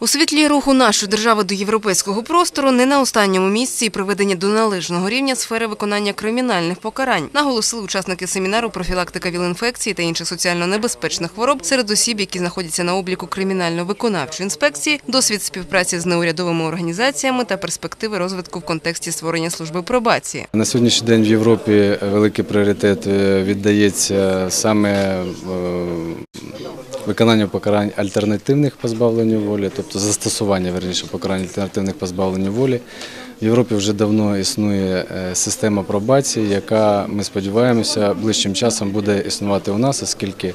У світлі руху нашої держави до європейського простору не на останньому місці і приведення до належного рівня сфери виконання кримінальних покарань, наголосили учасники семінару профілактика віл-інфекції та інших соціально небезпечних хвороб серед осіб, які знаходяться на обліку кримінально-виконавчої інспекції, досвід співпраці з неурядовими організаціями та перспективи розвитку в контексті створення служби пробації. На сьогоднішній день в Європі великий пріоритет е, віддається саме виконанню покарань альтернативних позбавлення волі, тобто застосування верніше покарань альтернативних позбавлення волі. В Європі вже давно існує е, система пробації, яка ми сподіваємося ближчим часом буде існувати у нас, оскільки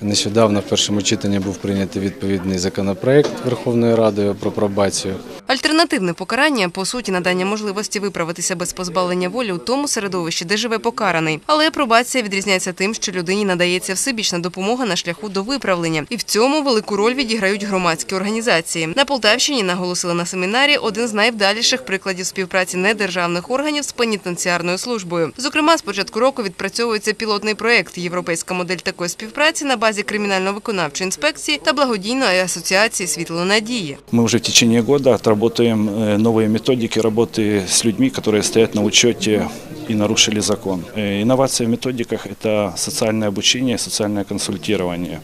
нещодавно в першому читанні був прийнятий відповідний законопроект Верховною Радою про пробацію. Альтернативне покарання по суті надання можливості виправитися без позбавлення волі у тому середовищі, де живе покараний. Але пробація відрізняється тим, що людині надається всебічна допомога на шляху до виправлення, і в цьому велику роль відіграють громадські організації. На Полтавщині наголосили на семінарі один з найвдаліших прикладів співпраці недержавних органів з пенітенціарною службою. Зокрема, з початку року відпрацьовується пілотний проект Європейська модель такої співпраці на базі кримінально-виконавчої інспекції та благодійної асоціації світло надії. Мы уже в течение года отработаем э, новые методики работы с людьми, которые стоят на учете и нарушили закон. Э, Инновация в методиках – это социальное обучение, социальное консультирование.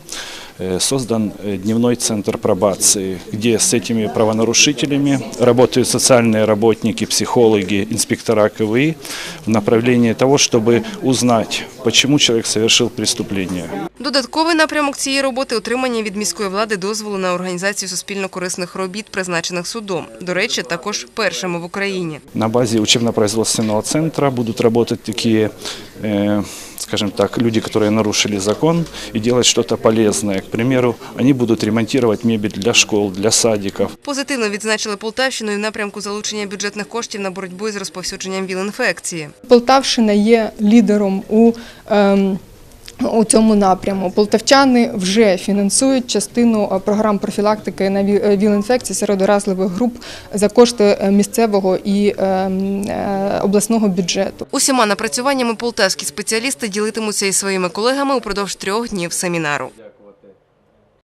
Э, Создан э, дневной центр пробации, где с этими правонарушителями работают социальные работники, психологи, инспектора КВИ в направлении того, чтобы узнать, почему человек совершил преступление. Додатковий напрямок цієї роботи – отримання від міської влади дозволу на організацію суспільно-корисних робіт, призначених судом. До речі, також першими в Україні. На базе учебно-производственного центра будут работать такие, э, скажем так, люди, которые нарушили закон и делать что-то полезное. К примеру, они будут ремонтировать мебель для школ, для садиков. Позитивно відзначили Полтавщину і в напрямку залучення бюджетних коштів на боротьбу із розповсюдженням ВІЛ-інфекції. Полтавщина є лідером у, ем, у цьому напряму. Полтавчани вже фінансують частину е, програм профілактики на е, ВІЛ-інфекції серед уразливих груп за кошти е, місцевого і ем, обласного бюджету. Усіма напрацюваннями полтавські спеціалісти ділитимуться із своїми колегами упродовж трьох днів семінару.